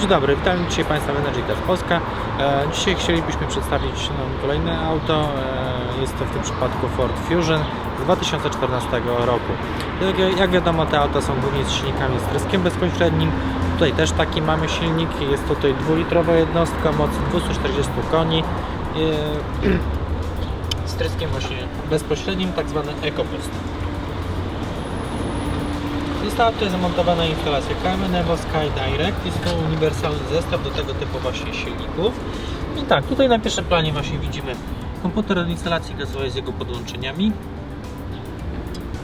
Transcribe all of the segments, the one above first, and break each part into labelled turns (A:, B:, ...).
A: Dzień dobry, witam dzisiaj Państwa Energy Też Polska. E, Dzisiaj chcielibyśmy przedstawić nam kolejne auto. E, Jest to w tym przypadku Ford Fusion z 2014 roku. Jak, wiadomo te auta są głównie z silnikami z tryskiem bezpośrednim. Tutaj też taki mamy silnik. Jest tutaj dwulitrowa jednostka mocy 240 koni. E, Z tryskiem właśnie bezpośrednim, tak zwany EcoBoost. Została tutaj zamontowana instalacja KMN Evo Sky Direct. Jest to uniwersalny zestaw do tego typu właśnie silników. I tak, tutaj na pierwszym planie właśnie widzimy komputer od instalacji gazowej z jego podłączeniami.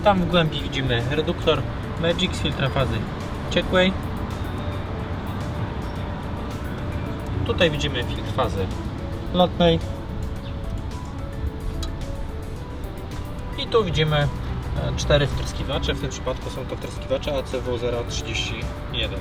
A: Tam w głębi widzimy reduktor Magic z filtra fazy ciekłej. Tutaj widzimy filtr fazy lotnej. I tu widzimy cztery wtryskiwacze. W tym przypadku są to wtryskiwacze ACW 031.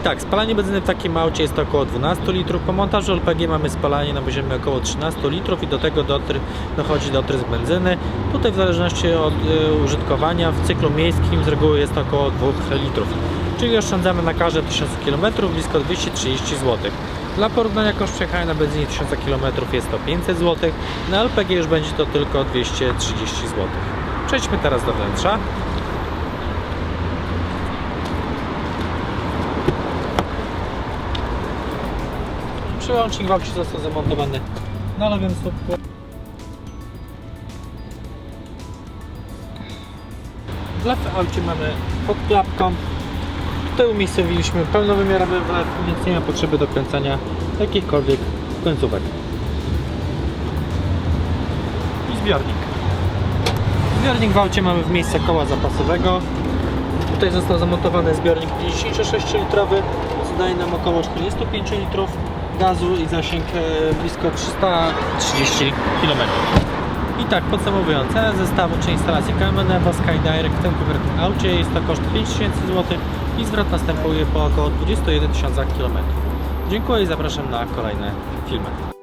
A: I tak, spalanie benzyny w takim aucie jest to około 12 litrów. Po montażu LPG mamy spalanie na poziomie około 13 litrów i do tego dotry, dochodzi dotrysk benzyny. Tutaj w zależności od y, użytkowania w cyklu miejskim z reguły jest to około 2 litrów. Czyli oszczędzamy na każde 1000 km blisko 230 zł. Dla porównania koszt przejechania na benzynie 1000 km jest to 500 zł, na LPG już będzie to tylko 230 zł. Przejdźmy teraz do wnętrza. Przełącznik w aucie został zamontowany na lewym słupku. W aucie mamy pod klapką. Tutaj umiejscowiliśmy pełnowymiarowy wlew, więc nie ma potrzeby dokręcania jakichkolwiek końcówek. I zbiornik. Zbiornik w aucie mamy w miejsce koła zapasowego. Tutaj został zamontowany zbiornik 56-litrowy, co daje nam około 45 litrów gazu i zasięg e, blisko 330 km. I tak podsumowując, cena zestawu czy instalacji KMN Evo Sky Direct w tym konkretnym aucie jest to koszt 5000 zł i zwrot następuje po około 21 tysiącach km. Dziękuję i zapraszam na kolejne filmy.